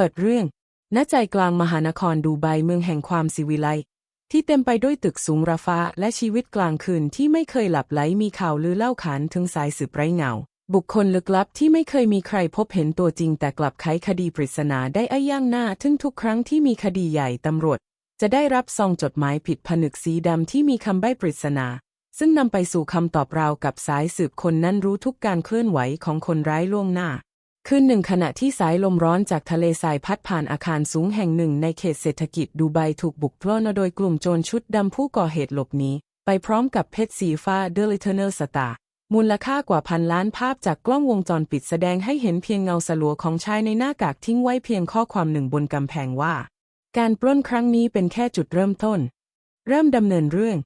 เปิดเรื่อง ณ ใจกลางมหานครดูไบเมืองแห่งความสิวิไล ที่เต็มไปด้วยตึกสูงระฟ้าและชีวิตกลางคืนที่ไม่เคยหลับไหลมีข่าวลือเล่าขานถึงสายสืบไร้เงา บุคคลลึกลับที่ไม่เคยมีใครพบเห็นตัวจริงแต่กลับไขคดีปริศนาได้อาย่างหน้าถึงทุกครั้งที่มีคดีใหญ่ตำรวจ จะได้รับซองจดหมายผิดผนึกสีดำที่มีคำใบ้ปริศนาซึ่งนำไปสู่คำตอบราวกับสายสืบคนนั้นรู้ทุกการเคลื่อนไหวของคนร้ายล่วงหน้า คืนหนึ่งขณะที่สายลมร้อนจากทะเลทรายพัดผ่านอาคารสูงแห่งหนึ่งในเขตเศรษฐกิจดูไบถูกบุกปล้นโดยกลุ่มโจรชุดดำผู้ก่อเหตุหลบหนีไปพร้อมกับเพชรสีฟ้าเดลิเทเนอร์สตามูลค่ากว่าพันล้านภาพจากกล้องวงจรปิดแสดงให้เห็นเพียงเงาสลัวของชายในหน้ากากทิ้งไว้เพียงข้อความหนึ่งบนกำแพงว่า การปล้นครั้งนี้เป็นแค่จุดเริ่มต้น เริ่มดำเนินเรื่อง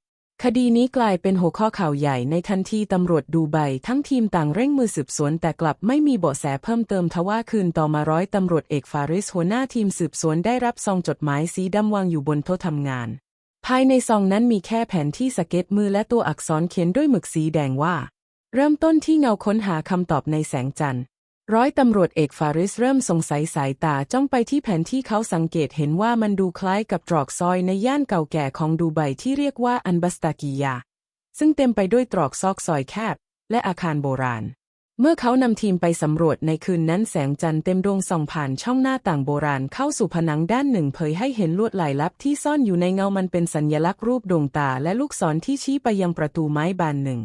คดีนี้กลายเป็นหัวข้อข่าวใหญ่ในทันทีตำรวจดูไบทั้งทีมต่างเร่งมือสืบสวนแต่กลับไม่มีเบาะแสเพิ่มเติมทว่าคืนต่อมาร้อยตำรวจเอกฟาริสหัวหน้าทีมสืบสวนได้รับซองจดหมายสีดำวางอยู่บนโต๊ะทำงาน ภายในซองนั้นมีแค่แผนที่สเก็ตมือและตัวอักษรเขียนด้วยหมึกสีแดงว่า เริ่มต้นที่เงาค้นหาคำตอบในแสงจันทร์ ร้อยตำรวจเอกฟาริสเริ่มสงสัยสายตาจ้องไปที่แผนที่เขาสังเกตเห็นว่ามันดูคล้ายกับตรอกซอยในย่านเก่าแก่ของดูไบที่เรียกว่าอันบัสตากียา ซึ่งเต็มไปด้วยตรอกซอกซอยแคบ และอาคารโบราณ เมื่อเขานำทีมไปสำรวจในคืนนั้นแสงจันทร์เต็มดวงส่องผ่านช่องหน้าต่างโบราณเข้าสู่ผนังด้านหนึ่งเผยให้เห็นลวดลายลับที่ซ่อนอยู่ในเงามันเป็นสัญลักษณ์รูปดวงตาและลูกศรที่ชี้ไปยังประตูไม้บานหนึ่ง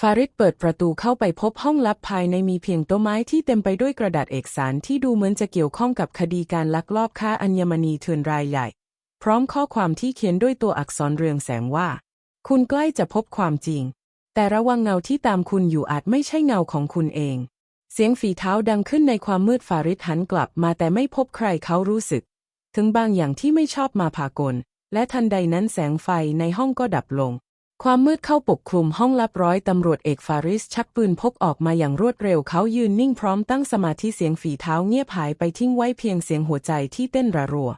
ฟาริดเปิดประตูเข้าไปพบห้องลับภายในมีเพียงโต๊ะไม้ที่เต็มไปด้วยกระดาษเอกสารที่ดูเหมือนจะเกี่ยวข้องกับคดีการลักลอบค้าอัญมณีเถื่อนรายใหญ่ พร้อมข้อความที่เขียนด้วยตัวอักษรเรืองแสงว่า คุณใกล้จะพบความจริง แต่ระวังเงาที่ตามคุณอยู่อาจไม่ใช่เงาของคุณเอง เสียงฝีเท้าดังขึ้นในความมืดฟาริดหันกลับมาแต่ไม่พบใครเขารู้สึก ถึงบางอย่างที่ไม่ชอบมาพากลและทันใดนั้นแสงไฟในห้องก็ดับลง ความมืดเข้าปกคลุมห้องลับร้อยตำรวจเอกฟาริสชักปืนพกออกมาอย่างรวดเร็วเขายืนนิ่งพร้อมตั้งสมาธิเสียงฝีเท้าเงียบหายไปทิ้งไว้เพียงเสียงหัวใจที่เต้นระรัว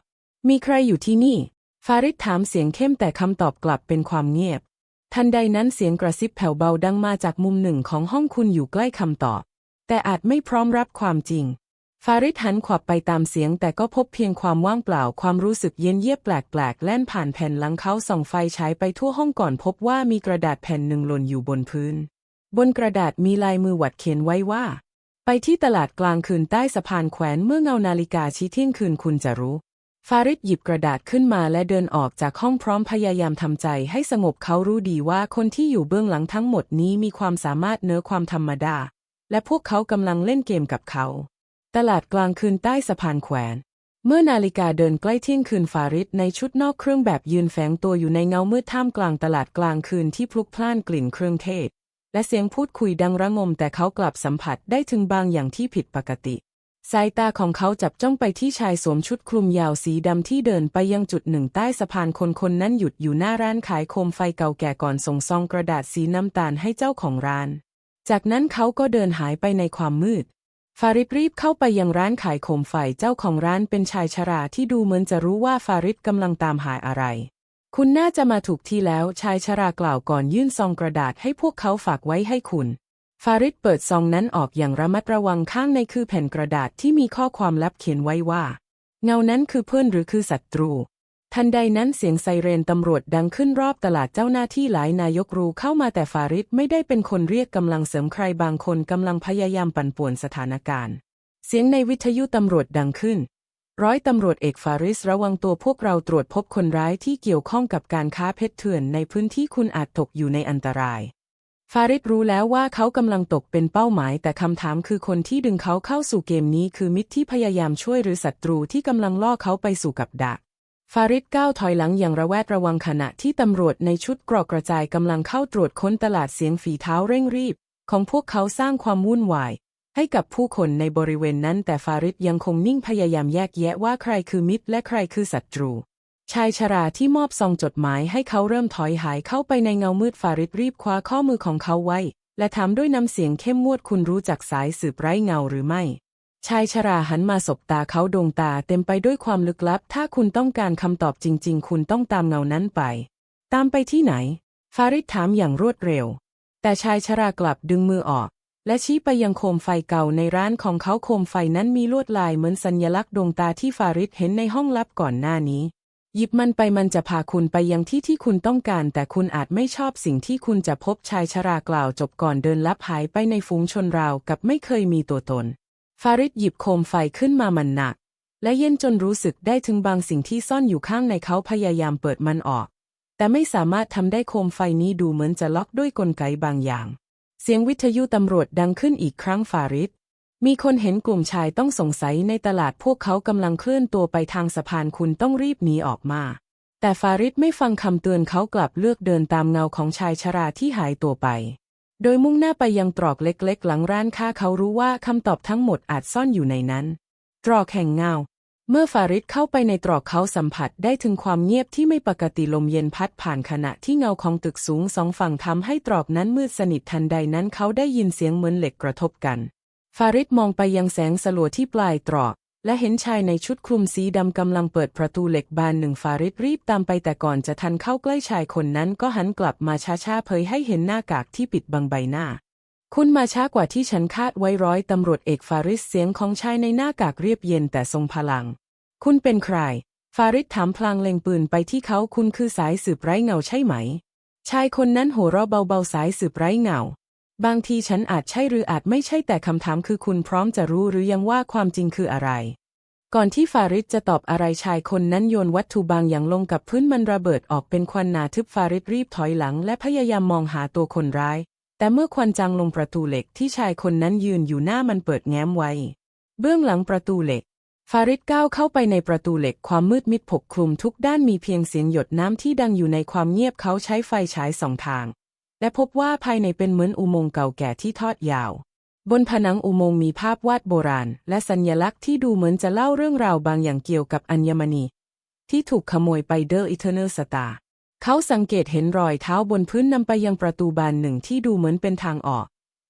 มีใครอยู่ที่นี่ ฟาริสถามเสียงเข้มแต่คำตอบกลับเป็นความเงียบ ทันใดนั้นเสียงกระซิบแผ่วเบาดังมาจากมุมหนึ่งของห้องคุณอยู่ใกล้คำตอบ แต่อาจไม่พร้อมรับความจริง ฟาริดหันขวับไปตามเสียงแต่ก็พบเพียงความว่างเปล่าความรู้สึกเย็นเยียบแปลกๆ แล่นผ่านแผ่นหลังเขาส่องไฟฉายไปทั่วห้องก่อนพบว่ามีกระดาษแผ่นหนึ่งหล่นอยู่บนพื้น บนกระดาษมีลายมือหวัดเขียนไว้ว่า ไปที่ตลาดกลางคืนใต้สะพานแขวนเมื่อเงานาฬิกาชี้เที่ยงคืนคุณจะรู้ ฟาริดหยิบกระดาษขึ้นมาและเดินออกจากห้องพร้อมพยายามทำใจให้สงบเขารู้ดีว่าคนที่อยู่เบื้องหลังทั้งหมดนี้มีความสามารถเหนือความธรรมดา และพวกเขากำลังเล่นเกมกับเขา ตลาดกลางคืนใต้สะพานแขวน เมื่อนาฬิกาเดินใกล้เที่ยงคืนฟาริดในชุดนอกเครื่องแบบยืนแฝงตัวอยู่ในเงามืดท่ามกลางตลาดกลางคืนที่พลุกพล่านกลิ่นเครื่องเทศ และเสียงพูดคุยดังระงมแต่เขากลับสัมผัสได้ถึงบางอย่างที่ผิดปกติ สายตาของเขาจับจ้องไปที่ชายสวมชุดคลุมยาวสีดำที่เดินไปยังจุดหนึ่งใต้สะพานคนคนนั้นหยุดอยู่หน้าร้านขายโคมไฟเก่าแก่ก่อนส่งซองกระดาษสีน้ำตาลให้เจ้าของร้าน จากนั้นเขาก็เดินหายไปในความมืด ฟาริดรีบเข้าไปยังร้านขายโคมไฟเจ้าของร้านเป็นชายชราที่ดูเหมือนจะรู้ว่าฟาริดกำลังตามหาอะไร คุณน่าจะมาถูกที่แล้วชายชรากล่าวก่อนยื่นซองกระดาษให้พวกเขาฝากไว้ให้คุณ ฟาริดเปิดซองนั้นออกอย่างระมัดระวังข้างในคือแผ่นกระดาษที่มีข้อความลับเขียนไว้ว่า เงานั้นคือเพื่อนหรือคือศัตรู ทันใดนั้นเสียงไซเรนตำรวจดังขึ้นรอบตลาดเจ้าหน้าที่หลายนายกรู้เข้ามาแต่ฟาริดไม่ได้เป็นคนเรียกกำลังเสริมใครบางคนกำลังพยายามปั่นป่วนสถานการณ์ เสียงในวิทยุตำรวจดังขึ้น ร้อยตำรวจเอกฟาริสระวังตัวพวกเราตรวจพบคนร้ายที่เกี่ยวข้องกับการค้าเพชรเถื่อนในพื้นที่คุณอาจตกอยู่ในอันตราย ฟาริดรู้แล้วว่าเขากำลังตกเป็นเป้าหมาย แต่คำถามคือคนที่ดึงเขาเข้าสู่เกมนี้คือมิตรที่พยายามช่วยหรือศัตรูที่กำลังล่อเขาไปสู่กับดัก ฟาริดก้าวถอยหลังอย่างระแวดระวังขณะที่ตำรวจในชุดกรอกกระจายกำลังเข้าตรวจค้นตลาดเสียงฝีเท้าเร่งรีบ ของพวกเขาสร้างความวุ่นวาย ให้กับผู้คนในบริเวณนั้นแต่ฟาริดยังคงนิ่งพยายามแยกแยะว่าใครคือมิตรและใครคือศัตรู ชายชราที่มอบซองจดหมายให้เขาเริ่มถอยหายเข้าไปในเงามืดฟาริดรีบคว้าข้อมือของเขาไว้ และถามด้วยน้ำเสียงเข้มงวดคุณรู้จักสายสืบไร้เงาหรือไม่ ชายชราหันมาสบตาเขาดวงตาเต็มไปด้วยความลึกลับ ถ้าคุณต้องการคำตอบจริง ๆ คุณต้องตามเงานั้นไป ตามไปที่ไหน ฟาริดถามอย่างรวดเร็ว แต่ชายชรากลับดึงมือออก และชี้ไปยังโคมไฟเก่าในร้านของเขาโคมไฟนั้นมีลวดลายเหมือนสัญลักษณ์ดวงตาที่ฟาริดเห็นในห้องลับก่อนหน้านี้ หยิบมันไปมันจะพาคุณไปยังที่ที่คุณต้องการ แต่คุณอาจไม่ชอบสิ่งที่คุณจะพบชายชรากล่าวจบก่อนเดินลับหายไปในฝูงชนราวกับไม่เคยมีตัวตน ฟาริดหยิบโคมไฟขึ้นมามันหนัก และเย็นจนรู้สึกได้ถึงบางสิ่งที่ซ่อนอยู่ข้างในเขาพยายามเปิดมันออก แต่ไม่สามารถทำได้โคมไฟนี้ดูเหมือนจะล็อกด้วยกลไกบางอย่าง เสียงวิทยุตำรวจดังขึ้นอีกครั้งฟาริดมีคนเห็นกลุ่มชายต้องสงสัยในตลาดพวกเขากำลังเคลื่อนตัวไปทางสะพานคุณต้องรีบหนีออกมา แต่ฟาริดไม่ฟังคำเตือนเขากลับเลือกเดินตามเงาของชายชราที่หายตัวไป โดยมุ่งหน้าไปยังตรอกเล็กๆ หลังร้านค้าเขารู้ว่าคำตอบทั้งหมดอาจซ่อนอยู่ในนั้น ตรอกแห่งเงา เมื่อฟาริดเข้าไปในตรอกเขาสัมผัสได้ถึงความเงียบที่ไม่ปกติลมเย็นพัดผ่านขณะที่เงาของตึกสูงสองฝั่งทำให้ตรอกนั้นมืดสนิททันใดนั้นเขาได้ยินเสียงเหมือนเหล็กกระทบกัน ฟาริดมองไปยังแสงสลัวที่ปลายตรอก และเห็นชายในชุดคลุมสีดำกำลังเปิดประตูเหล็กบานหนึ่งฟาริดรีบตามไปแต่ก่อนจะทันเข้าใกล้ชายคนนั้นก็หันกลับมาช้าๆเผยให้เห็นหน้ากากที่ปิดบังใบหน้า คุณมาช้ากว่าที่ฉันคาดไว้ร้อยตำรวจเอกฟาริสเสียงของชายในหน้ากากเรียบเย็นแต่ทรงพลัง คุณเป็นใคร ฟาริสถามพลางเล็งปืนไปที่เขาคุณคือสายสืบไร้เงาใช่ไหม ชายคนนั้นหัวเราะเบาๆสายสืบไร้เงา บางทีฉันอาจใช่หรืออาจไม่ใช่แต่คำถามคือคุณพร้อมจะรู้หรือยังว่าความจริงคืออะไร ก่อนที่ฟาริสจะตอบอะไรชายคนนั้นโยนวัตถุบางอย่างลงกับพื้นมันระเบิดออกเป็นควันหนาทึบฟาริสรีบถอยหลัง และพยายามมองหาตัวคนร้าย แต่เมื่อควันจางลงประตูเหล็กที่ชายคนนั้นยืนอยู่หน้ามันเปิดแง้มไว้ เบื้องหลังประตูเหล็ก ฟาริดก้าวเข้าไปในประตูเหล็กความมืดมิดปกคลุมทุกด้านมีเพียงเสียงหยดน้ำที่ดังอยู่ในความเงียบเขาใช้ไฟฉายสองทาง และพบว่าภายในเป็นเหมือนอุโมงค์เก่าแก่ที่ทอดยาว บนผนังอุโมงค์มีภาพวาดโบราณ และสัญลักษณ์ที่ดูเหมือนจะเล่าเรื่องราวบางอย่างเกี่ยวกับอัญมณี ที่ถูกขโมยไปเดอร์อิเทอร์เนลสตาเขาสังเกตเห็นรอยเท้าบนพื้นนำไปยังประตูบานหนึ่งที่ดูเหมือนเป็นทางออก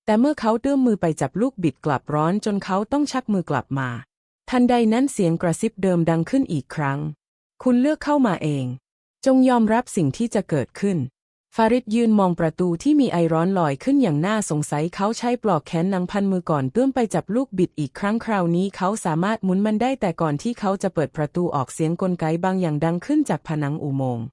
แต่เมื่อเขาเอื้อมมือไปจับลูกบิดกลับร้อนจนเขาต้องชักมือกลับมา ทันใดนั้นเสียงกระซิบเดิมดังขึ้นอีกครั้ง คุณเลือกเข้ามาเอง จงยอมรับสิ่งที่จะเกิดขึ้น ฟาริดยืนมองประตูที่มีไอร้อนลอยขึ้นอย่างน่าสงสัยเขาใช้ปลอกแขนนางพันมือก่อนเตื้อมไปจับลูกบิดอีกครั้งคราวนี้เขาสามารถหมุนมันได้แต่ก่อนที่เขาจะเปิดประตูออกเสียงกลไกบางอย่างดังขึ้นจากผนังอุโมงค์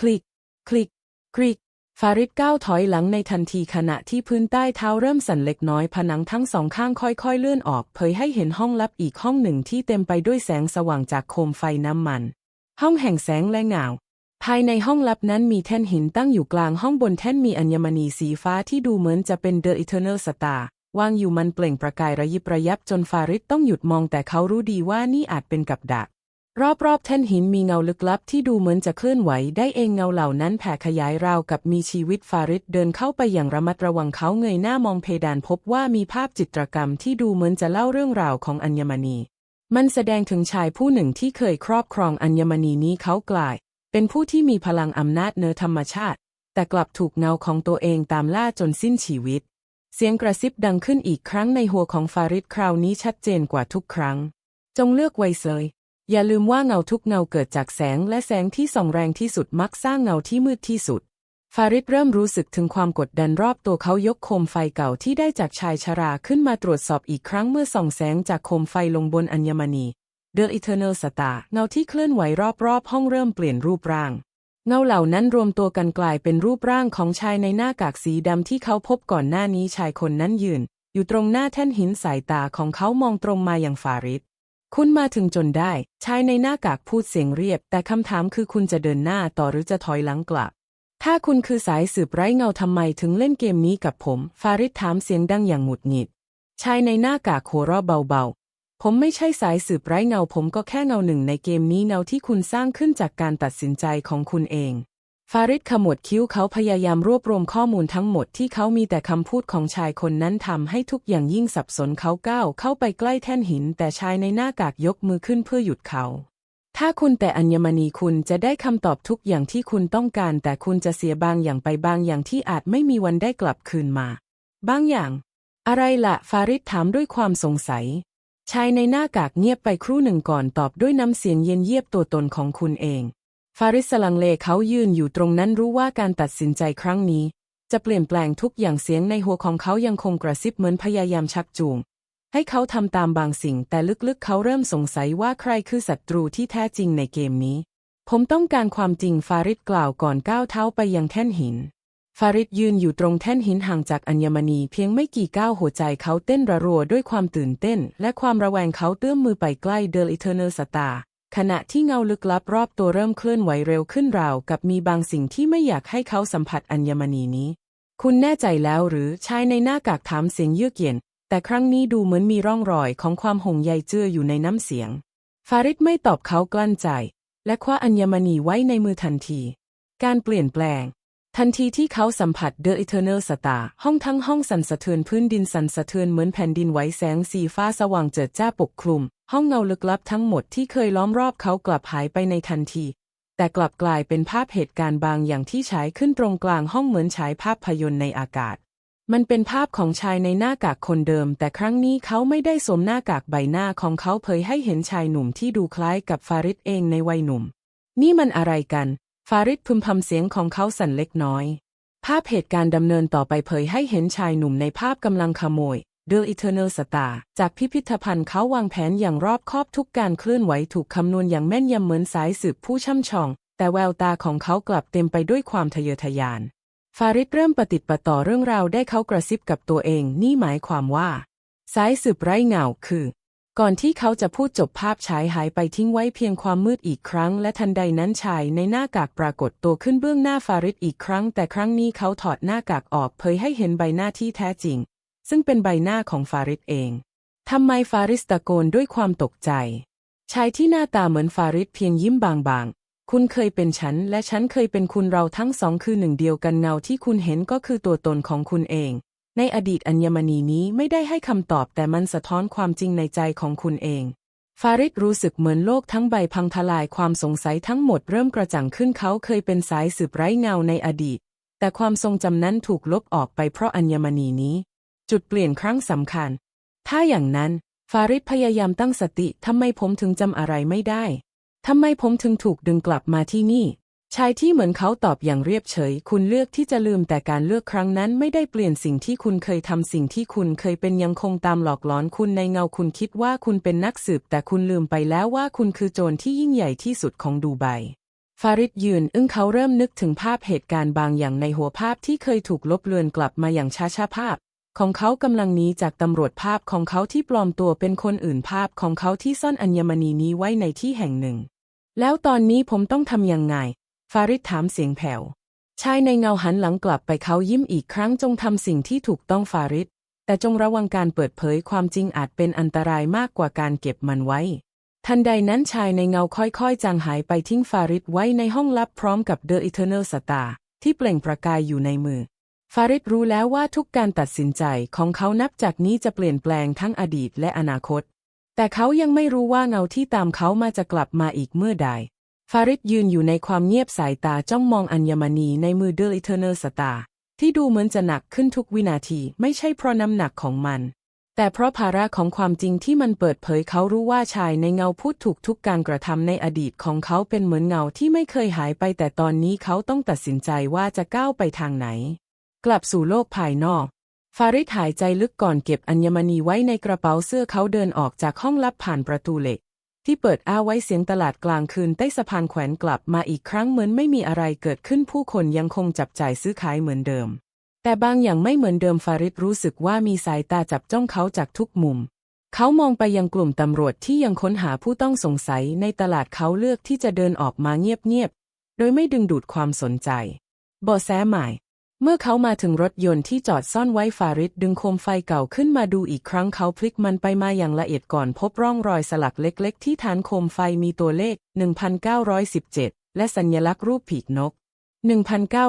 คลิก คลิก คลิก ฟาริดก้าวถอยหลังในทันทีขณะที่พื้นใต้เท้าเริ่มสั่นเล็กน้อยผนังทั้งสองข้างค่อยๆเลื่อนออกเผยให้เห็นห้องลับอีกห้องหนึ่งที่เต็มไปด้วยแสงสว่างจากโคมไฟน้ำมัน ห้องแห่งแสงและเงา ภายในห้องลับนั้นมีแท่นหินตั้งอยู่กลางห้องบนแท่นมีอัญมณีสีฟ้าที่ดูเหมือนจะเป็น The Eternal Star วางอยู่มันเปล่งประกายระยิบระยับจนฟาริดต้องหยุดมองแต่เขารู้ดีว่านี่อาจเป็นกับดัก รอบๆแท่นหินมีเงาลึกลับที่ดูเหมือนจะเคลื่อนไหวได้เองเงาเหล่านั้นแผ่ขยายราวกับมีชีวิตฟาริดเดินเข้าไปอย่างระมัดระวังเขาเงยหน้ามองเพดานพบว่ามีภาพจิตรกรรมที่ดูเหมือนจะเล่าเรื่องราวของอัญมณี มันแสดงถึงชายผู้หนึ่งที่เคยครอบครองอัญมณีนี้เขากลาย เป็นผู้ที่มีพลังอำนาจเนือธรรมชาติ แต่กลับถูกเงาของตัวเองตามล่าจนสิ้นชีวิต เสียงกระซิบดังขึ้นอีกครั้งในหัวของฟาริดคราวนี้ชัดเจนกว่าทุกครั้ง จงเลือกไว้เลยอย่าลืมว่าเงาทุกเงาเกิดจากแสงและแสงที่ส่องแรงที่สุดมักสร้างเงาที่มืดที่สุด ฟาริดเริ่มรู้สึกถึงความกดดันรอบตัวเขายกโคมไฟเก่าที่ได้จากชายชราขึ้นมาตรวจสอบอีกครั้งเมื่อส่องแสงจากโคมไฟลงบนอัญมณี The Eternal Star เงาที่เคลื่อนไหวรอบๆ ห้องเริ่มเปลี่ยนรูปร่าง เงาเหล่านั้นรวมตัวกันกลายเป็นรูปร่างของชายในหน้ากากสีดำที่เขาพบก่อนหน้านี้ชายคนนั้นยืน อยู่ตรงหน้าแท่นหินสายตาของเขามองตรงมาอย่างฟาริดคุณมาถึงจนได้ ชายในหน้ากากพูดเสียงเรียบ แต่คำถามคือคุณจะเดินหน้าต่อหรือจะถอยหลังกลับ ถ้าคุณคือสายสืบไร้เงาทำไมถึงเล่นเกมนี้กับผม ฟาริดถามเสียงดังอย่างหงุดหงิด ชายในหน้ากากหัวเราะเบาๆ ผมไม่ใช่สายสืบไร้เงา ผมก็แค่เงาหนึ่งในเกมนี้เงาที่คุณสร้างขึ้นจากการตัดสินใจของคุณเอง ฟาริดขมวดคิ้วเขาพยายามรวบรวมข้อมูลทั้งหมดที่เขามีแต่คำพูดของชายคนนั้นทำให้ทุกอย่างยิ่งสับสนเขาก้าวเข้าไปใกล้แท่นหิน แต่ชายในหน้ากากยกมือขึ้นเพื่อหยุดเขาถ้าคุณแต่อัญมณีคุณจะได้คำตอบทุกอย่างที่คุณต้องการ แต่คุณจะเสียบางอย่างไปบางอย่างที่อาจไม่มีวันได้กลับคืนมา บางอย่าง อะไรละฟาริดถามด้วยความสงสัย ชายในหน้ากากเงียบไปครู่หนึ่งก่อนตอบด้วยน้ำเสียงเย็นเยียบตัวตนของคุณเอง ฟาริสสลังเลเขายืนอยู่ตรงนั้นรู้ว่าการตัดสินใจครั้งนี้ จะเปลี่ยนแปลงทุกอย่างเสียงในหัวของเขายังคงกระซิบเหมือนพยายามชักจูง ให้เขาทำตามบางสิ่ง แต่ลึกๆ เขาเริ่มสงสัยว่าใครคือศัตรูที่แท้จริงในเกมนี้ ผมต้องการความจริงฟาริดกล่าวก่อนก้าวเท้าไปยังแท่นหิน ฟาริดยืนอยู่ตรงแท่นหินห่างจากอัญมณีเพียงไม่กี่ก้าวหัวใจเขาเต้นระรัวด้วยความตื่นเต้น และความระแวงเขาเตื้อมมือไปใกล้เดลอิเทอร์เนอร์สตาขณะที่เงาลึกลับรอบตัวเริ่มเคลื่อนไหวเร็วขึ้นราวกับมีบางสิ่งที่ไม่อยากให้เขาสัมผัสอัญมณีนี้ คุณแน่ใจแล้วหรือชายในหน้ากากถามเสียงเยือกเย็น แต่ครั้งนี้ดูเหมือนมีร่องรอยของความห่วงใยเจืออยู่ในน้ำเสียง ฟาริดไม่ตอบเขากลั้นใจ และคว้าอัญมณีไว้ในมือทันที การเปลี่ยนแปลง ทันทีที่เขาสัมผัสเดอะอิเทอร์เนลสตาห้องทั้งห้องสั่นสะเทือนพื้นดินสั่นสะเทือนเหมือนแผ่นดินไหวแสงสีฟ้าสว่างเจิดจ้าปกคลุม ห้องเงาลึกลับทั้งหมดที่เคยล้อมรอบเขากลับหายไปในทันที แต่กลับกลายเป็นภาพเหตุการณ์บางอย่างที่ฉายขึ้นตรงกลางห้องเหมือนฉายภาพยนตร์ในอากาศ มันเป็นภาพของชายในหน้ากากคนเดิม แต่ครั้งนี้เขาไม่ได้สวมหน้ากากใบหน้าของเขาเผยให้เห็นชายหนุ่มที่ดูคล้ายกับฟาริดเองในวัยหนุ่ม นี่มันอะไรกัน ฟาริดพึมพำเสียงของเขาสั่นเล็กน้อย ภาพเหตุการณ์ดำเนินต่อไปเผยให้เห็นชายหนุ่มในภาพกำลังขโมย The Eternal Star จากพิพิธภัณฑ์เขาวางแผนอย่างรอบคอบทุกการเคลื่อนไหวถูกคำนวณอย่างแม่นยำเหมือนสายสืบผู้ช่ำชอง แต่แววตาของเขากลับเต็มไปด้วยความทะเยอทะยาน ฟาริดเริ่มปฏิติดประต่อเรื่องราวได้เขากระซิบกับตัวเอง นี่หมายความว่า สายสืบไร้เงาคือ ก่อนที่เขาจะพูดจบภาพฉายหายไปทิ้งไว้เพียงความมืดอีกครั้ง และทันใดนั้นชายในหน้ากากปรากฏตัวขึ้นเบื้องหน้าฟาริดอีกครั้ง แต่ครั้งนี้เขาถอดหน้ากากออกเผยให้เห็นใบหน้าที่แท้จริง ซึ่งเป็นใบหน้าของฟาริดเองทำไมฟาริสตะโกนด้วยความตกใจ ชายที่หน้าตาเหมือนฟาริดเพียงยิ้มบางๆ คุณเคยเป็นฉัน และฉันเคยเป็นคุณเราทั้งสองคือหนึ่งเดียวกันเงาที่คุณเห็นก็คือตัวตนของคุณเอง ในอดีตอัญมณีนี้ไม่ได้ให้คำตอบแต่มันสะท้อนความจริงในใจของคุณเอง ฟาริดรู้สึกเหมือนโลกทั้งใบพังทลายความสงสัยทั้งหมดเริ่มกระจ่างขึ้นเขาเคยเป็นสายสืบไร้เงาในอดีต แต่ความทรงจำนั้นถูกลบออกไปเพราะอัญมณีนี้ จุดเปลี่ยนครั้งสำคัญ ถ้าอย่างนั้น ฟาริดพยายามตั้งสติทำไมผมถึงจำอะไรไม่ได้ทำไมผมถึงถูกดึงกลับมาที่นี่ ชายที่เหมือนเขาตอบอย่างเรียบเฉย คุณเลือกที่จะลืมแต่การเลือกครั้งนั้นไม่ได้เปลี่ยนสิ่งที่คุณเคยทำสิ่งที่คุณเคยเป็นยังคงตามหลอกหลอนคุณในเงาคุณคิดว่าคุณเป็นนักสืบ แต่คุณลืมไปแล้วว่าคุณคือโจรที่ยิ่งใหญ่ที่สุดของดูไบฟาริดยืน อึ้งเขาเริ่มนึกถึงภาพเหตุการณ์บางอย่างในหัวภาพที่เคยถูกลบเลือนกลับมาอย่างช้าช้าๆภาพ ของเขากำลังหนีจากตำรวจภาพของเขาที่ปลอมตัวเป็นคนอื่นภาพของเขาที่ซ่อนอัญมณีนี้ไว้ในที่แห่งหนึ่ง แล้วตอนนี้ผมต้องทำยังไง ฟาริดถามเสียงแผ่ว ชายในเงาหันหลังกลับไปเขายิ้มอีกครั้งจงทำสิ่งที่ถูกต้องฟาริด แต่จงระวังการเปิดเผยความจริงอาจเป็นอันตรายมากกว่าการเก็บมันไว้ ทันใดนั้นชายในเงาค่อยๆ จางหายไปทิ้งฟาริดไว้ในห้องลับพร้อมกับเดอะอิเทอร์เนลสตาที่เปล่งประกายอยู่ในมือ ฟาริดรู้แล้วว่าทุกการตัดสินใจของเขานับจากนี้จะเปลี่ยนแปลงทั้งอดีตและอนาคต แต่เขายังไม่รู้ว่าเงาที่ตามเขามาจะกลับมาอีกเมื่อใด ฟาริดยืนอยู่ในความเงียบสายตาจ้องมองอัญมณีในมือเดลิเทอร์เนลสตาที่ดูเหมือนจะหนักขึ้นทุกวินาทีไม่ใช่เพราะน้ำหนักของมัน แต่เพราะภาระของความจริงที่มันเปิดเผยเขารู้ว่าชายในเงาพูดถูกทุกการกระทำในอดีตของเขาเป็นเหมือนเงาที่ไม่เคยหายไป แต่ตอนนี้เขาต้องตัดสินใจว่าจะก้าวไปทางไหน กลับสู่โลกภายนอก ฟาริดหายใจลึกก่อนเก็บอัญมณีไว้ในกระเป๋าเสื้อเขาเดินออกจากห้องลับผ่านประตูเหล็ก ที่เปิดอ้าไว้เสียงตลาดกลางคืนใต้สะพานแขวนกลับมาอีกครั้งเหมือนไม่มีอะไรเกิดขึ้นผู้คนยังคงจับจ่ายซื้อขายเหมือนเดิม แต่บางอย่างไม่เหมือนเดิมฟาริดรู้สึกว่ามีสายตาจับจ้องเขาจากทุกมุม เขามองไปยังกลุ่มตำรวจที่ยังค้นหาผู้ต้องสงสัยในตลาดเขาเลือกที่จะเดินออกมาเงียบๆโดยไม่ดึงดูดความสนใจบาะแสใหม่ เมื่อเขามาถึงรถยนต์ที่จอดซ่อนไว้ฟาริดดึงโคมไฟเก่าขึ้นมาดูอีกครั้งเขาพลิกมันไปมาอย่างละเอียดก่อนพบร่องรอยสลักเล็กๆ ที่ฐานโคมไฟมีตัวเลข 1917 และสัญลักษณ์รูปผีกนก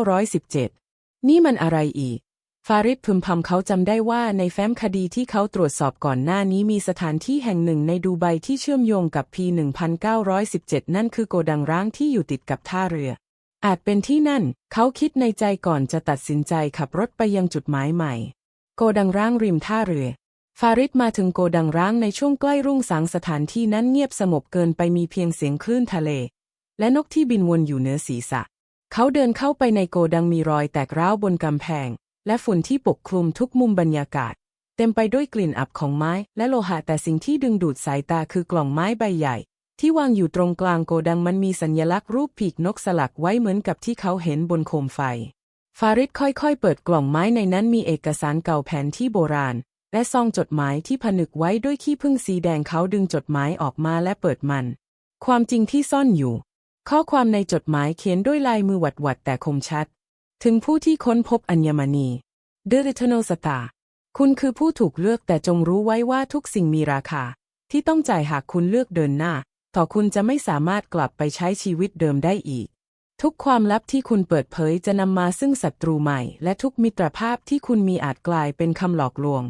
1917 นี่มันอะไรอีก ฟาริดพึมพำเขาจำได้ว่าในแฟ้มคดีที่เขาตรวจสอบก่อนหน้านี้มีสถานที่แห่งหนึ่งในดูไบที่เชื่อมโยงกับ P 1917 นั่นคือโกดังร้างที่อยู่ติดกับท่าเรือ อาจเป็นที่นั่น เขาคิดในใจก่อนจะตัดสินใจขับรถไปยังจุดหมายใหม่ โกดังร้างริมท่าเรือ ฟาริดมาถึงโกดังร้างในช่วงใกล้รุ่งสางสถานที่นั้นเงียบสงบเกินไปมีเพียงเสียงคลื่นทะเล และนกที่บินวนอยู่เหนือศีรษะ เขาเดินเข้าไปในโกดังมีรอยแตกร้าวบนกำแพง และฝุ่นที่ปกคลุมทุกมุมบรรยากาศ เต็มไปด้วยกลิ่นอับของไม้ และโลหะแต่สิ่งที่ดึงดูดสายตาคือกล่องไม้ใบใหญ่ ที่วางอยู่ตรงกลางโกดังมันมีสัญลักษณ์รูปปีกนกสลักไว้เหมือนกับที่เขาเห็นบนโคมไฟ ฟาริดค่อยๆ เปิดกล่องไม้ในนั้นมีเอกสารเก่าแผนที่โบราณ และซองจดหมายที่ผนึกไว้ด้วยขี้ผึ้งสีแดงเขาดึงจดหมายออกมาและเปิดมัน ความจริงที่ซ่อนอยู่ ข้อความในจดหมายเขียนด้วยลายมือหวัดๆแต่คมชัด ถึงผู้ที่ค้นพบอัญมณี The Eternal Star คุณคือผู้ถูกเลือกแต่จงรู้ไว้ว่าทุกสิ่งมีราคา ที่ต้องจ่ายหากคุณเลือกเดินหน้า ต่อคุณจะไม่สามารถกลับไปใช้ชีวิตเดิมได้อีก ทุกความลับที่คุณเปิดเผยจะนำมาซึ่งศัตรูใหม่ และทุกมิตรภาพที่คุณมีอาจกลายเป็นคำหลอกลวง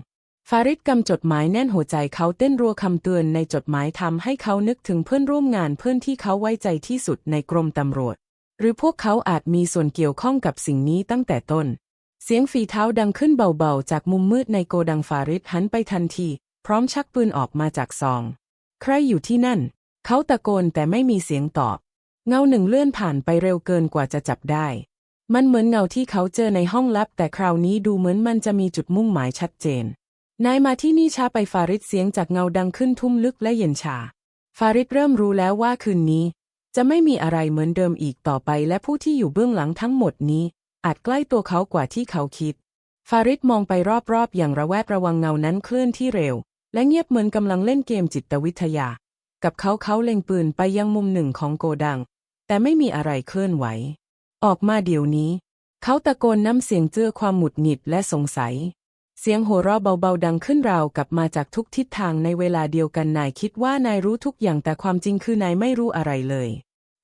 ฟาริดกำจดหมายแน่นหัวใจเขาเต้นรัวคำเตือนในจดหมายทำให้เขานึกถึงเพื่อนร่วมงานเพื่อนที่เขาไว้ใจที่สุดในกรมตำรวจ หรือพวกเขาอาจมีส่วนเกี่ยวข้องกับสิ่งนี้ตั้งแต่ต้น เสียงฝีเท้าดังขึ้นเบาๆ จากมุมมืดในโกดังฟาริดหันไปทันที พร้อมชักปืนออกมาจากซอง ใครอยู่ที่นั่น เขาตะโกนแต่ไม่มีเสียงตอบ เงาหนึ่งเลื่อนผ่านไปเร็วเกินกว่าจะจับได้ มันเหมือนเงาที่เขาเจอในห้องลับ แต่คราวนี้ดูเหมือนมันจะมีจุดมุ่งหมายชัดเจน นายมาที่นี่ช้าไปฟาริดเสียงจากเงาดังขึ้นทุ่มลึกและเย็นชา ฟาริดเริ่มรู้แล้วว่าคืนนี้ จะไม่มีอะไรเหมือนเดิมอีกต่อไป และผู้ที่อยู่เบื้องหลังทั้งหมดนี้ อาจใกล้ตัวเขากว่าที่เขาคิด ฟาริดมองไปรอบๆ อย่างระแวดระวังเงานั้นเคลื่อนที่เร็ว และเงียบเหมือนกำลังเล่นเกมจิตวิทยา กับเขาเขาเล็งปืนไปยังมุมหนึ่งของโกดัง แต่ไม่มีอะไรเคลื่อนไหว ออกมาเดี๋ยวนี้ เขาตะโกนน้ำเสียงเจือความหมุดหงิดและสงสัย เสียงโหัวเราะเบาๆดังขึ้นราวกับมาจากทุกทิศทางในเวลาเดียวกันนายคิดว่านายรู้ทุกอย่างแต่ความจริงคือนายไม่รู้อะไรเลย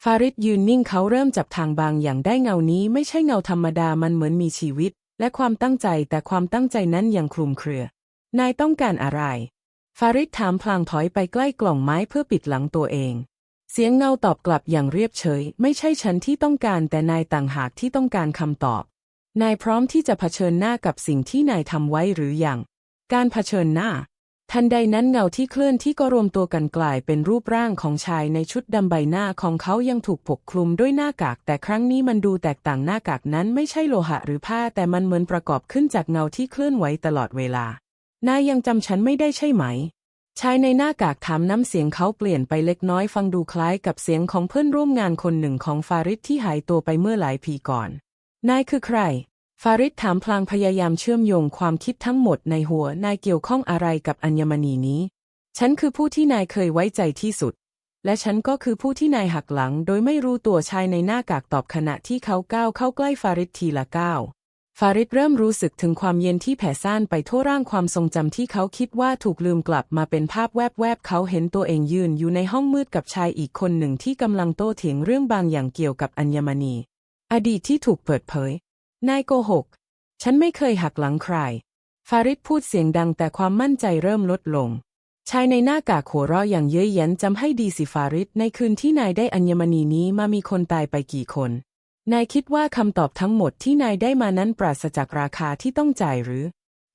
ฟาริดยืนนิ่งเขาเริ่มจับทางบางอย่างได้เงานี้ไม่ใช่เงาธรรมดามันเหมือนมีชีวิต และความตั้งใจแต่ความตั้งใจนั้นยังคลุมเครือ นายต้องการอะไร ฟาริดถามพลางถอยไปใกล้กล่องไม้เพื่อปิดหลังตัวเอง เสียงเงาตอบกลับอย่างเรียบเฉย ไม่ใช่ฉันที่ต้องการแต่นายต่างหากที่ต้องการคำตอบ นายพร้อมที่จะเผชิญหน้ากับสิ่งที่นายทำไว้หรือยัง การเผชิญหน้า ทันใดนั้นเงาที่เคลื่อนที่ก็รวมตัวกันกลายเป็นรูปร่างของชายในชุดดำใบหน้าของเขายังถูกปกคลุมด้วยหน้ากาก แต่ครั้งนี้มันดูแตกต่างหน้ากากนั้นไม่ใช่โลหะหรือผ้าแต่มันเหมือนประกอบขึ้นจากเงาที่เคลื่อนไหวตลอดเวลา นายยังจำฉันไม่ได้ใช่ไหม ชายในหน้ากากถามน้ำเสียงเขาเปลี่ยนไปเล็กน้อยฟังดูคล้ายกับเสียงของเพื่อนร่วมงานคนหนึ่งของฟาริดที่หายตัวไปเมื่อหลายปีก่อน นายคือใคร ฟาริดถามพลางพยายามเชื่อมโยงความคิดทั้งหมดในหัวนายเกี่ยวข้องอะไรกับอัญมณีนี้ ฉันคือผู้ที่นายเคยไว้ใจที่สุด และฉันก็คือผู้ที่นายหักหลัง โดยไม่รู้ตัวชายในหน้ากากตอบขณะที่เขาก้าวเข้าใกล้ฟาริดทีละก้าว ฟาริดเริ่มรู้สึกถึงความเย็นที่แผ่ซ่านไปทั่วร่างความทรงจำที่เขาคิดว่าถูกลืมกลับมาเป็นภาพแวบๆ เขาเห็นตัวเองยืนอยู่ในห้องมืดกับชายอีกคนหนึ่งที่กำลังโต้เถียงเรื่องบางอย่างเกี่ยวกับอัญมณี อดีตที่ถูกเปิดเผย นายโกหก ฉันไม่เคยหักหลังใคร ฟาริดพูดเสียงดังแต่ความมั่นใจเริ่มลดลง ชายในหน้ากากหัวเราะอย่างเย้ยหยันจำให้ดีสิฟาริดในคืนที่นายได้อัญมณีนี้มามีคนตายไปกี่คน นายคิดว่าคำตอบทั้งหมดที่นายได้มานั้นปราศจากราคาที่ต้องจ่ายหรือ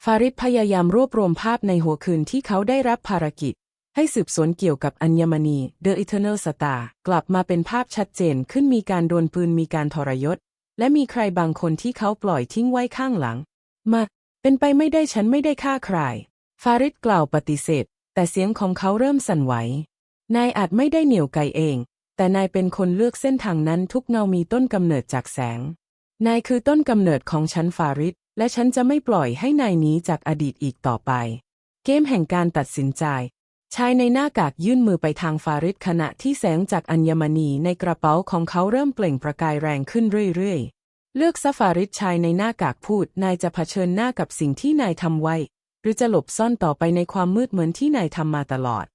ฟาริดพยายามรวบรวมภาพในหัวคืนที่เขาได้รับภารกิจ ให้สืบสวนเกี่ยวกับอัญมณี The Eternal Star กลับมาเป็นภาพชัดเจนขึ้นมีการโดนปืนมีการทรยศ และมีใครบางคนที่เขาปล่อยทิ้งไว้ข้างหลัง มา เป็นไปไม่ได้ฉันไม่ได้ฆ่าใคร ฟาริดกล่าวปฏิเสธ แต่เสียงของเขาเริ่มสั่นไหว นายอาจไม่ได้เหนี่ยวไกเอง แต่นายเป็นคนเลือกเส้นทางนั้นทุกเงามีต้นกำเนิดจากแสง นายคือต้นกำเนิดของฉันฟาริดและฉันจะไม่ปล่อยให้นายหนีจากอดีตอีกต่อไป เกมแห่งการตัดสินใจ ชายในหน้ากากยื่นมือไปทางฟาริดขณะที่แสงจากอัญมณีในกระเป๋าของเขาเริ่มเปล่งประกายแรงขึ้นเรื่อยๆ เลือกซะฟาริดชายในหน้ากากพูด นายจะเผชิญหน้ากับสิ่งที่นายทำไว้ หรือจะหลบซ่อนต่อไปในความมืดเหมือนที่นายทำมาตลอด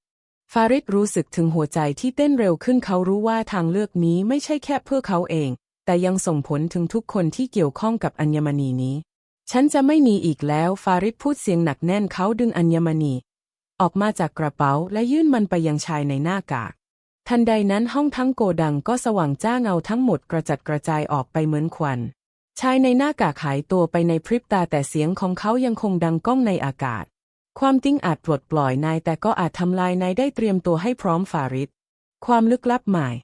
ฟาริดรู้สึกถึงหัวใจที่เต้นเร็วขึ้นเขารู้ว่าทางเลือกนี้ไม่ใช่แค่เพื่อเขาเอง แต่ยังส่งผลถึงทุกคนที่เกี่ยวข้องกับอัญมณีนี้ ฉันจะไม่หนีอีกแล้ว ฟาริดพูดเสียงหนักแน่นเขาดึงอัญมณี ออกมาจากกระเป๋าและยื่นมันไปยังชายในหน้ากาก ทันใดนั้นห้องทั้งโกดังก็สว่างจ้าเงาทั้งหมดกระจัดกระจายออกไปเหมือนควัน ชายในหน้ากากหายตัวไปในพริบตาแต่เสียงของเขายังคงดังก้องในอากาศ ความติ้งอาจปลดปล่อยนายแต่ก็อาจทำลายนายได้เตรียมตัวให้พร้อมฟาริดความลึกลับหมาย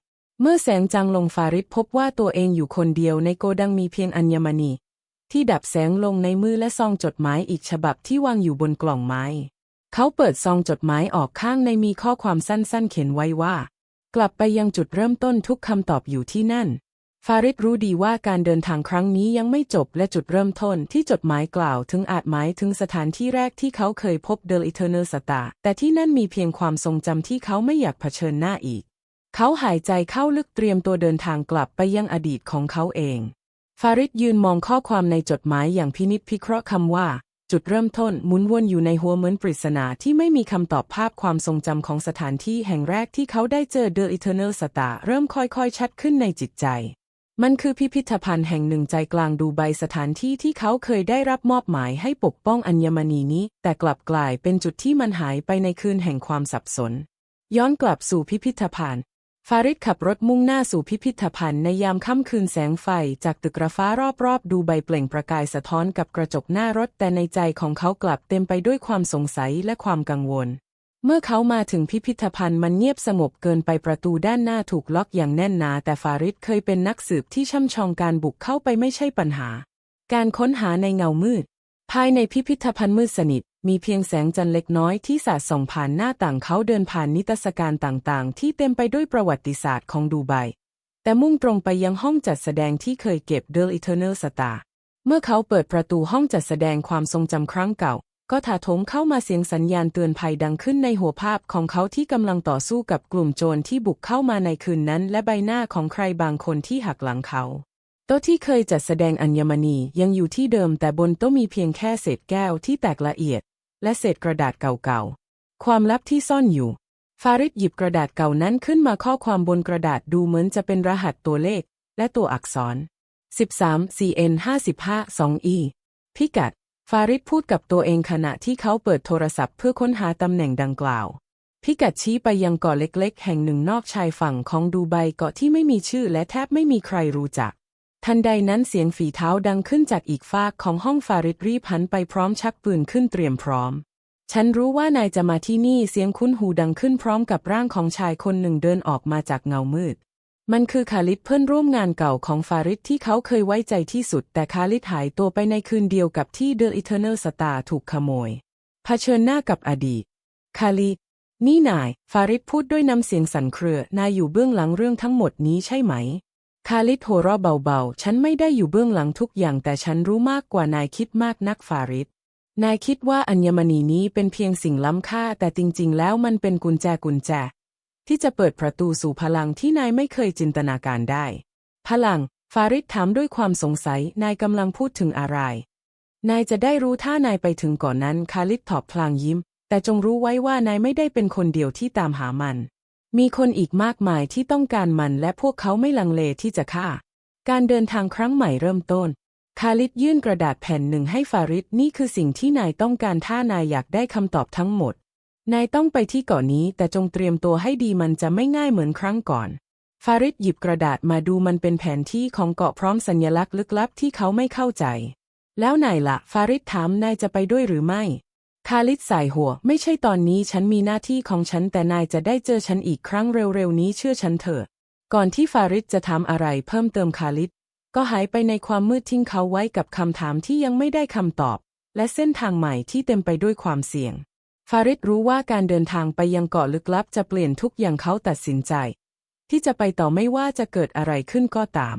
เมื่อแสงจางลงฟาริดพบว่าตัวเองอยู่คนเดียวในโกดังมีเพียงอัญมณี ที่ดับแสงลงในมือและซองจดหมายอีกฉบับที่วางอยู่บนกล่องไม้ เขาเปิดซองจดหมายออกข้างในมีข้อความสั้นๆ เขียนไว้ว่า กลับไปยังจุดเริ่มต้นทุกคำตอบอยู่ที่นั่น ฟาริดรู้ดีว่าการเดินทางครั้งนี้ยังไม่จบและจุดเริ่มต้นที่จดหมายกล่าวถึงอาจหมายถึงสถานที่แรกที่เขาเคยพบเดลอิเทอร์เนอร์สตา แต่ที่นั่นมีเพียงความทรงจำที่เขาไม่อยากเผชิญหน้าอีก เขาหายใจเข้าลึกเตรียมตัวเดินทางกลับไปยังอดีตของเขาเอง ฟาริดยืนมองข้อความในจดหมายอย่างพินิจพิเคราะห์คำว่า จุดเริ่มต้นหมุนวนอยู่ในหัวเหมือนปริศนาที่ไม่มีคำตอบภาพความทรงจำของสถานที่แห่งแรกที่เขาได้เจอเดอะอิเทอร์เนลสตาเริ่มค่อยๆ ชัดขึ้นในจิตใจ มันคือพิพิธภัณฑ์แห่งหนึ่งใจกลางดูไบสถานที่ที่เขาเคยได้รับมอบหมายให้ปกป้องอัญมณีนี้ แต่กลับกลายเป็นจุดที่มันหายไปในคืนแห่งความสับสน ย้อนกลับสู่พิพิธภัณฑ์ ฟาริดขับรถมุ่งหน้าสู่พิพิธภัณฑ์ในยามค่ำคืนแสงไฟ จากตึกระฟ้ารอบๆ ดูใบเปล่งประกายสะท้อนกับกระจกหน้ารถ แต่ในใจของเขากลับเต็มไปด้วยความสงสัยและความกังวล เมื่อเขามาถึงพิพิธภัณฑ์มันเงียบสงบเกินไปประตูด้านหน้าถูกล็อกอย่างแน่นหนา แต่ฟาริดเคยเป็นนักสืบที่ช่ำชองการบุกเข้าไปไม่ใช่ปัญหา การค้นหาในเงามืด ภายในพิพิธภัณฑ์มืดสนิท มีเพียงแสงจันทร์เล็กน้อยที่สาดส่องผ่านหน้าต่างเขาเดินผ่านนิทรรศการต่างๆ ที่เต็มไปด้วยประวัติศาสตร์ของดูไบแต่มุ่งตรงไปยังห้องจัดแสดงที่เคยเก็บเดลอิเทอร์เนลสตาเมื่อเขาเปิดประตูห้องจัดแสดงความทรงจำครั้งเก่า ก็ถาโถมเข้ามาเสียงสัญญาณเตือนภัยดังขึ้นในหัวภาพของเขาที่กำลังต่อสู้กับกลุ่มโจรที่บุกเข้ามาในคืนนั้น และใบหน้าของใครบางคนที่หักหลังเขาโต๊ะที่เคยจัดแสดงอัญมณียังอยู่ที่เดิมแต่บนโต๊ะมีเพียงแค่เศษแก้วที่แตกละเอียด และเศษกระดาษเก่าๆ ความลับที่ซ่อนอยู่ ฟาริดหยิบกระดาษเก่านั้นขึ้นมาข้อความบนกระดาษดูเหมือนจะเป็นรหัสตัวเลข และตัวอักษร 13 CN 55 2E พิกัดาริดพูดกับตัวเองขณะที่เขาเปิดโทรศัพท์เพื่อค้นหาตำแหน่งดังกล่าว พิกัดชี้ไปยังเกาะเล็กๆ แห่งหนึ่งนอกชายฝั่งของดูไบเกาะที่ไม่มีชื่อและแทบไม่มีใครรู้จัก ทันใดนั้นเสียงฝีเท้าดังขึ้นจากอีกฟากของห้องฟาริดรีบหันไปพร้อมชักปืนขึ้นเตรียมพร้อม ฉันรู้ว่านายจะมาที่นี่เสียงคุ้นหูดังขึ้นพร้อมกับร่างของชายคนหนึ่งเดินออกมาจากเงามืด มันคือคาลิดเพื่อนร่วมงานเก่าของฟาริดที่เขาเคยไว้ใจที่สุด แต่คาลิดหายตัวไปในคืนเดียวกับที่เดอะอิเทอร์เนลสตาร์ถูกขโมยเผชิญหน้ากับอดีต คาลิดนี่นาย ฟาริดพูดด้วยน้ำเสียงสั่นเครือนายอยู่เบื้องหลังเรื่องทั้งหมดนี้ใช่ไหม คาลิดหัวเราะเบาๆ ฉันไม่ได้อยู่เบื้องหลังทุกอย่างแต่ฉันรู้มากกว่านายคิดมากนักฟาริดนายคิดว่าอัญมณีนี้เป็นเพียงสิ่งล้ำค่า แต่จริงๆ แล้วมันเป็นกุญแจกุญแจ ที่จะเปิดประตูสู่พลังที่นายไม่เคยจินตนาการได้ พลัง ฟาริดถามด้วยความสงสัยนายกำลังพูดถึงอะไร นายจะได้รู้ถ้านายไปถึงก่อนนั้นคาลิดตอบพลางยิ้ม แต่จงรู้ไว้ว่านายไม่ได้เป็นคนเดียวที่ตามหามัน มีคนอีกมากมายที่ต้องการมันและพวกเขาไม่ลังเลที่จะฆ่า การเดินทางครั้งใหม่เริ่มต้นคาลิดยื่นกระดาษแผ่นหนึ่งให้ฟาริดนี่คือสิ่งที่นายต้องการถ้านายอยากได้คำตอบทั้งหมด นายต้องไปที่เกาะนนี้แต่จงเตรียมตัวให้ดีมันจะไม่ง่ายเหมือนครั้งก่อน ฟาริดหยิบกระดาษมาดูมันเป็นแผนที่ของเกาะพร้อมสัญลักษณ์ลึกลับที่เขาไม่เข้าใจ แล้วนายละ่ะ ฟาริดถามนายจะไปด้วยหรือไม่ คาลิดสายหัว ไม่ใช่ตอนนี้ฉันมีหน้าที่ของฉันแต่นายจะได้เจอฉันอีกครั้งเร็วๆนี้เชื่อฉันเถอะ ก่อนที่ฟาริดจะถาอะไรเพิ่มเติมคาลิดก็หายไปในความมืดทิ้งเขาไว้กับคำถามที่ยังไม่ได้คำตอบ และเส้นทางใหม่ที่เต็มไปด้วยความเสี่ยงาริดรู้ว่าการเดินทางไปยังเกาะลึกลับจะเปลี่ยนทุกอย่างเขาตัดสินใจ ที่จะไปต่อไม่ว่าจะเกิดอะไรขึ้นก็ตาม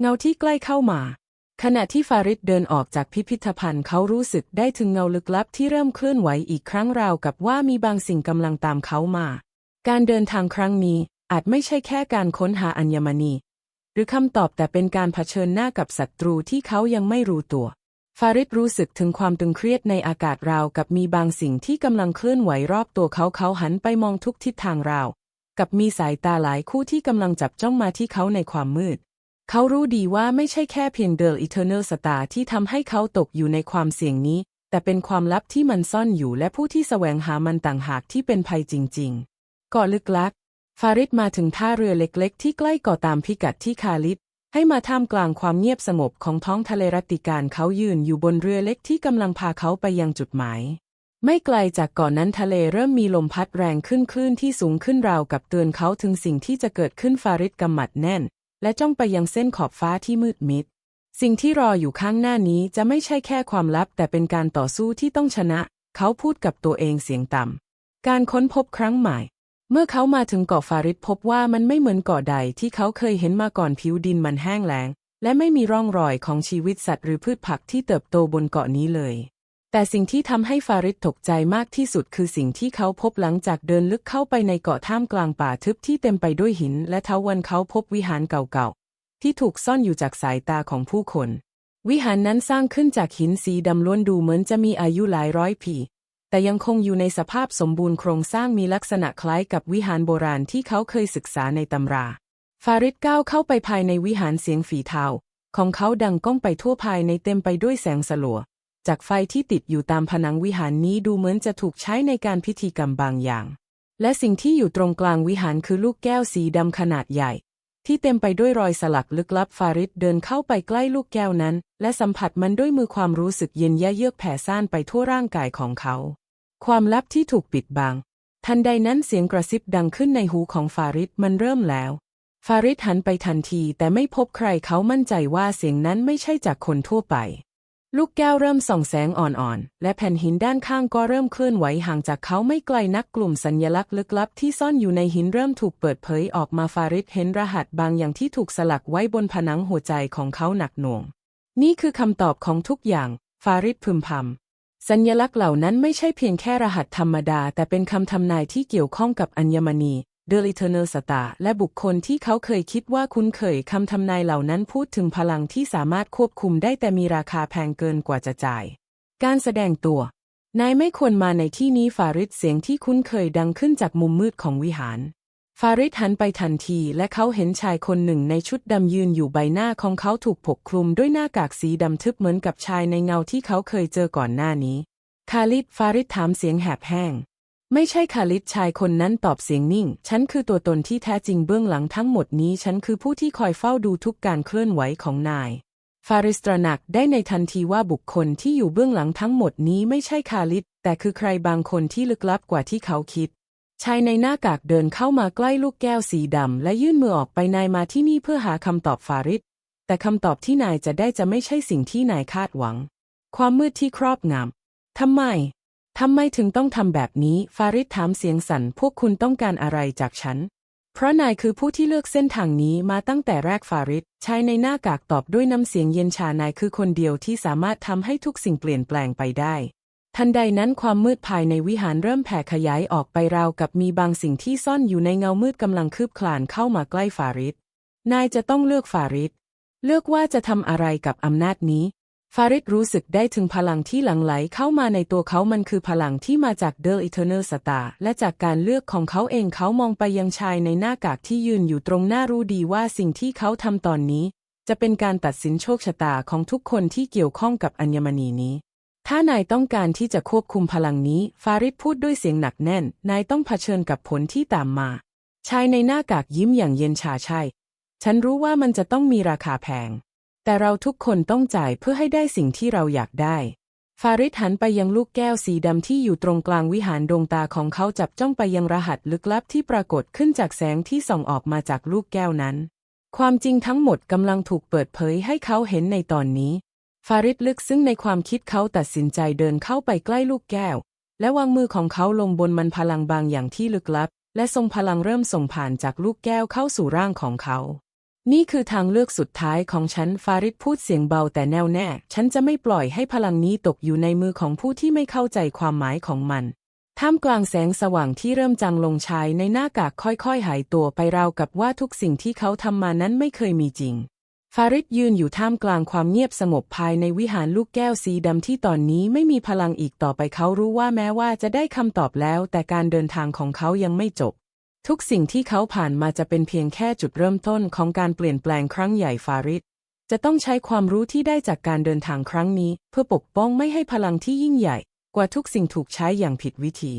เงาที่ใกล้เข้ามา ขณะที่ฟาริดเดินออกจากพิพิธภัณฑ์เขารู้สึกได้ถึงเงาลึกลับที่เริ่มเคลื่อนไหวอีกครั้งราวกับว่ามีบางสิ่งกำลังตามเขามา การเดินทางครั้งนี้อาจไม่ใช่แค่การค้นหาอัญมณี หรือคำตอบแต่เป็นการเผชิญหน้ากับศัตรูที่เขายังไม่รู้ตัว ฟาริดรู้สึกถึงความตึงเครียดในอากาศราวกับมีบางสิ่งที่กำลังเคลื่อนไหวรอบตัวเขาเขาหันไปมองทุกทิศทางราว กับมีสายตาหลายคู่ที่กำลังจับจ้องมาที่เขาในความมืด เขารู้ดีว่าไม่ใช่แค่เพียงเดลอิเทอร์เนลสตาที่ทำให้เขาตกอยู่ในความเสี่ยงนี้ แต่เป็นความลับที่มันซ่อนอยู่และผู้ที่แสวงหามันต่างหากที่เป็นภัยจริงๆกาะลึกลัก ฟาริดมาถึงท่าเรือเล็กๆ ที่ใกล้กาะตามพิกัดที่คาลิด ให้มาท่ามกลางความเงียบสงบของท้องทะเลรัติการเขายืนอยู่บนเรือเล็กที่กำลังพาเขาไปยังจุดหมาย ไม่ไกลจากก่อนนั้นทะเลเริ่มมีลมพัดแรงขึ้นคลื่นที่สูงขึ้นราวกับเตือนเขาถึงสิ่งที่จะเกิดขึ้นฟาริดกำหมัดแน่น และจ้องไปยังเส้นขอบฟ้าที่มืดมิด สิ่งที่รออยู่ข้างหน้านี้จะไม่ใช่แค่ความลับ แต่เป็นการต่อสู้ที่ต้องชนะ เขาพูดกับตัวเองเสียงต่ำการค้นพบครั้งใหม่ เมื่อเขามาถึงเกาะฟาริดพบว่ามันไม่เหมือนเกาะใดที่เขาเคยเห็นมาก่อนผิวดินมันแห้งแล้ง และไม่มีร่องรอยของชีวิตสัตว์หรือพืชผักที่เติบโตบนเกาะนี้เลย แต่สิ่งที่ทำให้ฟาริดตกใจมากที่สุดคือสิ่งที่เขาพบหลังจากเดินลึกเข้าไปในเกาะท่ามกลางป่าทึบที่เต็มไปด้วยหิน และเทาวันเขาพบวิหารเก่าๆที่ถูกซ่อนอยู่จากสายตาของผู้คน วิหารนั้นสร้างขึ้นจากหินสีดำล้วนดูเหมือนจะมีอายุหลายร้อยปี แต่ยังคงอยู่ในสภาพสมบูรณ์โครงสร้างมีลักษณะคล้ายกับวิหารโบราณที่เขาเคยศึกษาในตำรา ฟาริดก้าวเข้าไปภายในวิหารเสียงฝีเท้าของเขาดังก้องไปทั่วภายในเต็มไปด้วยแสงสลัว จากไฟที่ติดอยู่ตามผนังวิหารนี้ดูเหมือนจะถูกใช้ในการพิธีกรรมบางอย่าง และสิ่งที่อยู่ตรงกลางวิหารคือลูกแก้วสีดำขนาดใหญ่ ที่เต็มไปด้วยรอยสลักลึกลับฟาริดเดินเข้าไปใกล้ลูกแก้วนั้น และสัมผัสมันด้วยมือความรู้สึกเย็นยะเยือกแผ่ซ่านไปทั่วร่างกายของเขา ความลับที่ถูกปิดบัง ทันใดนั้นเสียงกระซิบดังขึ้นในหูของฟาริดมันเริ่มแล้ว ฟาริดหันไปทันทีแต่ไม่พบใครเขามั่นใจว่าเสียงนั้นไม่ใช่จากคนทั่วไป ลูกแก้วเริ่มส่องแสงอ่อนๆ และแผ่นหินด้านข้างก็เริ่มเคลื่อนไหวห่างจากเขาไม่ไกลนักกลุ่มสัญญลักษณ์ลึกลับที่ซ่อนอยู่ในหินเริ่มถูกเปิดเผยออกมาฟาริดเห็นรหัสบางอย่างที่ถูกสลักไว้บนผนังหัวใจของเขาหนักหน่วง นี่คือคำตอบของทุกอย่าง ฟาริดพึมพำ สัญลักษณ์เหล่านั้นไม่ใช่เพียงแค่รหัสธรรมดา แต่เป็นคำทำนายที่เกี่ยวข้องกับอัญมณีเดลิเทเนอร์สตาและบุคคลที่เขาเคยคิดว่าคุ้นเคยคำทำนายเหล่านั้นพูดถึงพลังที่สามารถควบคุมได้แต่มีราคาแพงเกินกว่าจะจ่าย การแสดงตัว นายไม่ควรมาในที่นี้ฟาริดเสียงที่คุ้นเคยดังขึ้นจากมุมมืดของวิหาร ฟาริดหันไปทันทีและเขาเห็นชายคนหนึ่งในชุดดำยืนอยู่ใบหน้าของเขาถูกปกคลุมด้วยหน้ากากสีดำทึบเหมือนกับชายในเงาที่เขาเคยเจอก่อนหน้านี้ คาลิดฟาริดถามเสียงแหบแห้ง ไม่ใช่คาลิดชายคนนั้นตอบเสียงนิ่ง ฉันคือตัวตนที่แท้จริงเบื้องหลังทั้งหมดนี้ ฉันคือผู้ที่คอยเฝ้าดูทุกการเคลื่อนไหวของนาย ฟาริสตระหนักได้ในทันทีว่าบุคคลที่อยู่เบื้องหลังทั้งหมดนี้ไม่ใช่คาลิดแต่คือใครบางคนที่ลึกลับกว่าที่เขาคิด ชายในหน้ากากเดินเข้ามาใกล้ลูกแก้วสีดำและยื่นมือออกไปนายมาที่นี่เพื่อหาคำตอบฟาริสแต่คำตอบที่นายจะได้จะไม่ใช่สิ่งที่นายคาดหวัง ความมืดที่ครอบงำทำไมทำไมถึงต้องทำแบบนี้ ฟาริดถามเสียงสั่นพวกคุณต้องการอะไรจากฉัน เพราะนายคือผู้ที่เลือกเส้นทางนี้มาตั้งแต่แรกฟาริดชายในหน้ากากตอบด้วยน้ำเสียงเย็นชานายคือคนเดียวที่สามารถทำให้ทุกสิ่งเปลี่ยนแปลงไปได้ ทันใดนั้นความมืดภายในวิหารเริ่มแผ่ขยายออกไปราวกับมีบางสิ่งที่ซ่อนอยู่ในเงามืดกำลังคืบคลานเข้ามาใกล้ฟาริดนายจะต้องเลือกฟาริดเลือกว่าจะทำอะไรกับอำนาจนี้ ฟาริดรู้สึกได้ถึงพลังที่หลั่งไหลเข้ามาในตัวเขามันคือพลังที่มาจากเดลอิเทอร์เนอร์สตาและจากการเลือกของเขาเองเขามองไปยังชายในหน้ากากที่ยืนอยู่ตรงหน้ารู้ดีว่าสิ่งที่เขาทำตอนนี้ จะเป็นการตัดสินโชคชะตาของทุกคนที่เกี่ยวข้องกับอัญมณีนี้ ถ้านายต้องการที่จะควบคุมพลังนี้ ฟาริดพูดด้วยเสียงหนักแน่น นายต้องเผชิญกับผลที่ตามมา ชายในหน้ากากยิ้มอย่างเย็นชาใช่ ฉันรู้ว่ามันจะต้องมีราคาแพง แต่เราทุกคนต้องจ่ายเพื่อให้ได้สิ่งที่เราอยากได้ ฟาริดหันไปยังลูกแก้วสีดำที่อยู่ตรงกลางวิหารดวงตาของเขาจับจ้องไปยังรหัสลึกลับที่ปรากฏขึ้นจากแสงที่ส่องออกมาจากลูกแก้วนั้น ความจริงทั้งหมดกำลังถูกเปิดเผยให้เขาเห็นในตอนนี้ ฟาริดลึกซึ่งในความคิดเขาตัดสินใจเดินเข้าไปใกล้ลูกแก้ว และวางมือของเขาลงบนมันพลังบางอย่างที่ลึกลับ และทรงพลังเริ่มส่งผ่านจากลูกแก้วเข้าสู่ร่างของเขา นี่คือทางเลือกสุดท้ายของฉันฟาริดพูดเสียงเบาแต่แน่วแน่ ฉันจะไม่ปล่อยให้พลังนี้ตกอยู่ในมือของผู้ที่ไม่เข้าใจความหมายของมันท่ามกลางแสงสว่างที่เริ่มจางลงชายในหน้ากากค่อยๆ หายตัวไปราวกับว่าทุกสิ่งที่เขาทำมานั้นไม่เคยมีจริง ฟาริดยืนอยู่ท่ามกลางความเงียบสงบภายในวิหารลูกแก้วสีดำที่ตอนนี้ไม่มีพลังอีกต่อไปเขารู้ว่าแม้ว่าจะได้คำตอบแล้ว แต่การเดินทางของเขายังไม่จบ ทุกสิ่งที่เขาผ่านมาจะเป็นเพียงแค่จุดเริ่มต้นของการเปลี่ยนแปลงครั้งใหญ่ฟาริดจะต้องใช้ความรู้ที่ได้จากการเดินทางครั้งนี้ เพื่อปกป้องไม่ให้พลังที่ยิ่งใหญ่ กว่าทุกสิ่งถูกใช้อย่างผิดวิธี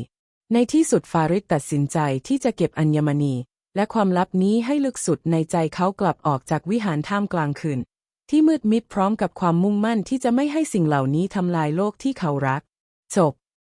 ในที่สุดฟาริดตัดสินใจที่จะเก็บอัญมณี และความลับนี้ให้ลึกสุดในใจเขากลับออกจากวิหารท่ามกลางคืน ที่มืดมิดพร้อมกับความมุ่งมั่นที่จะไม่ให้สิ่งเหล่านี้ทำลายโลกที่เขารัก จบ